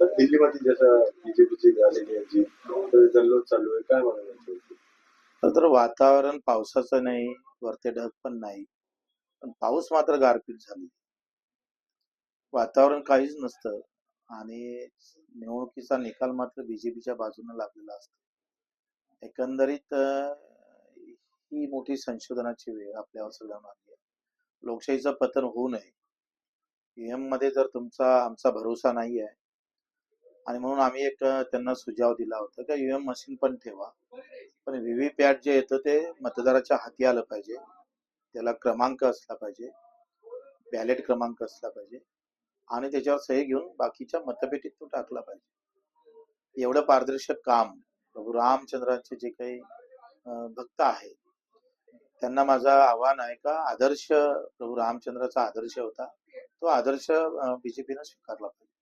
तर दिल्लीमध्ये जसं बीजेपीची झालेली आहे जी जल्लोष चालू आहे काय म्हणायचं तर वातावरण पावसाचं नाही वरते ढग पण नाही. पण पाऊस मात्र गारपीट झाली. वातावरण काहीच नसतं आणि निवडणुकीचा निकाल मात्र बीजेपीच्या बाजूने लागलेला असतो. एकंदरीत ही मोठी संशोधनाची वेळ आपल्यावर सगळ्यांना आली आहे. लोकशाहीचं पतन होऊ नये. पीएममध्ये जर तुमचा आमचा भरोसा नाही आहे आणि म्हणून आम्ही एक त्यांना सुझाव दिला होता की ईएम मशीन पण ठेवा. पण व्हीव्हीपॅट जे येतं ते मतदाराच्या हाती आलं पाहिजे. त्याला क्रमांक असला पाहिजे. बॅलेट क्रमांक असला पाहिजे. आणि त्याच्यावर सही घेऊन बाकीच्या मतपेटीत तो टाकला पाहिजे. एवढं पारदर्शक काम प्रभू रामचंद्रांचे जे काही भक्त आहेत त्यांना माझा आव्हान आहे का आदर्श प्रभू रामचंद्राचा आदर्श होता तो आदर्श बीजेपीनं स्वीकारला पाहिजे.